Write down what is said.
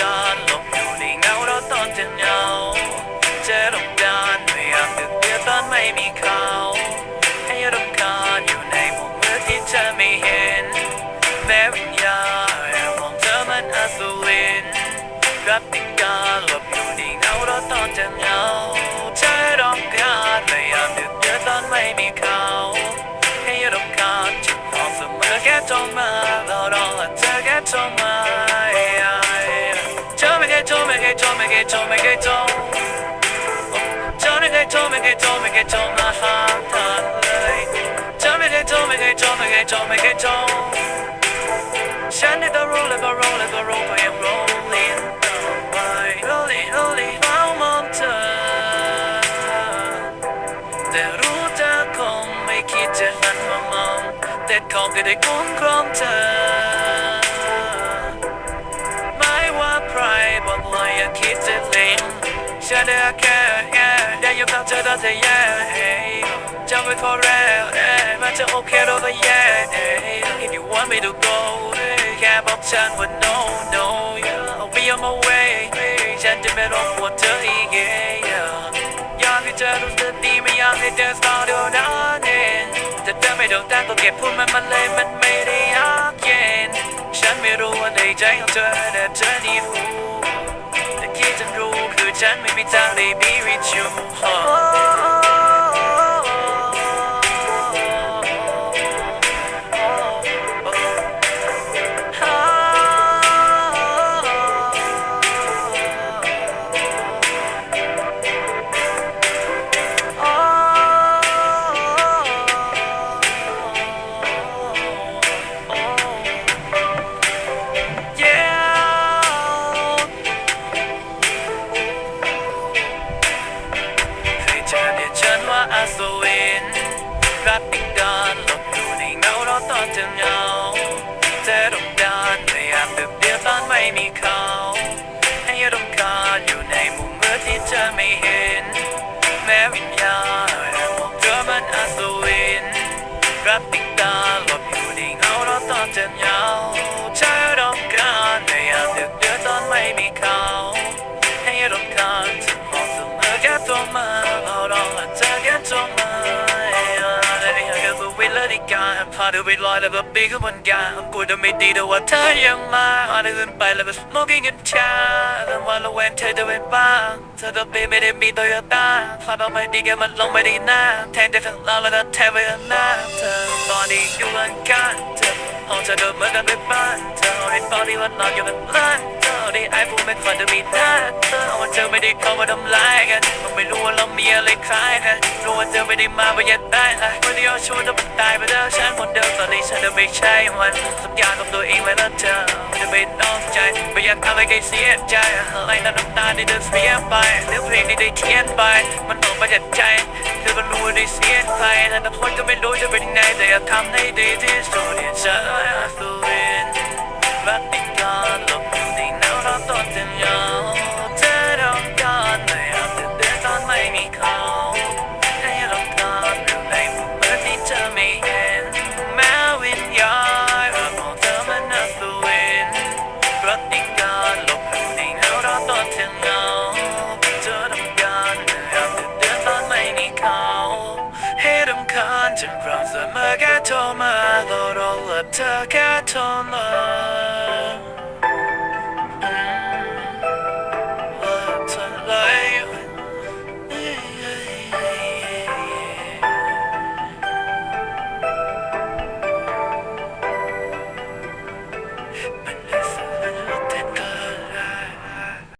กติดการหลบอยู่ในเงาเราตอนจะเหงาจอรำคาญไม่อยากดึกเดียวตอนไม่มีเขาให้รำคาญอยู่ในมุมมืดที่เธอไม่เห็น แม้วิญญาณแอบมองเธอมันอสูรินรับติดการหลบอยู่ในเงาเราตอนจะเหงาเธอรำคาญไม่อยากดึกเดียวตอนไม่มีเขาให้รำคาญฉันมองเสมอแค่โทรมาเรารอเธอแค่โทรมาเธอไม่เคยโทรไม่เคยโทรไม่เคยโทรไม่เคยโทรเธอไม่เคยโทรไม่เคยโทรไม่เคยโทรมา หาเธอเลยเธอไม่เคยโทรไม่เคยโทรไม่เคยโทรไม่เคยโทรฉันได้แต่รู้เลยก็รู้เลยก็รู้ก็ยั อคิดจะลิงฉันได้แค่แค่ได้ยกตามเธอตอนเธอแย่จะไม่ขอแรกมันจะโอเคเราก็แย่ If you want me to go แค่บอกฉันว่า no no yeah I'll be on my way ฉันจะไม่รบกวนเธออีก yeah อยากให้เธอรู้สึกดีไม่อยากให้เธอสตาร์เดียวนั้นเองแต่เธอไม่โดนตั้งก็เก็บพูดมันมันเลยมันไม่ได้ยากเย็นฉันไม่รู้ว่าในใจของเธอแต่เธอนี่รู้ ฉันรู้คือฉันไม่มีทางได้ be with you าตอนจะเหงาเธอรำคาญไม่อยากดึกเดียวตอนไม่มีเขา ให้รำคาญอยู่ในมุมมืดที่เธอไม่เห็น แม้วิญญาณแอบมองเธอมันอาสวินรักติดกาหลบอยู่ในเงาเราตอนจะเหงาเธอรำคาญไม่อยากดึกเดียวตอนไม่มีเขา ให้รำคาญฉันมองเสมอแค่โทรมาเรารอเธอแค่โท การพาเธอไปลอยแล้วก็ปีกบนกากูจะไม่ดีแต่ว่าเธอยังมาเอาเดินไปแล้วก็ smoking กันชาแล้ววันละเว้นเธอจะไปบ้างเธอจะไปไม่ได้มีตัวตาพาเราไม่ดีแกมันลงไม่ด้หน้าแทนจะทั้งเราแล้วก็แทนไปหน้าเธอตอนนี้อยู่กันกันเธอห้องเธอเดินเหมือนกันไปบ้านเธอในตอนนี้วันนอนอยู่กันบ้านเธอในไอโฟนไม่ควรจะมีหน้าเธอว่าเธอไม่ได้เข้ามาทำร้ายกันไม่รู้ว่าเรามีอะไรคล้ายกันรู้ว่าเธอไม่ได้มาประหยัดได้ละ ชวนเธอไปตายไปเด้อฉันคนเดิมตอนนี้ฉันจะไม่ใช่มันสัญญากับตัวเองไว้แล้วเธอจะไม่นอกใจไม่อยากทำให้ใครเสียใจอะไรนั้นน้ำตาที่เดินเสียไปเรื่องเพลงที่ได้เขียนไป มันออกมาจากใจเธอก็รู้ได้เสียไปแต่ทุกคนก็ไม่รู้จะเป็นยังไงแต่อยากทำให้ดีที่สุดที่ฉัน ญจนเราเสมอแ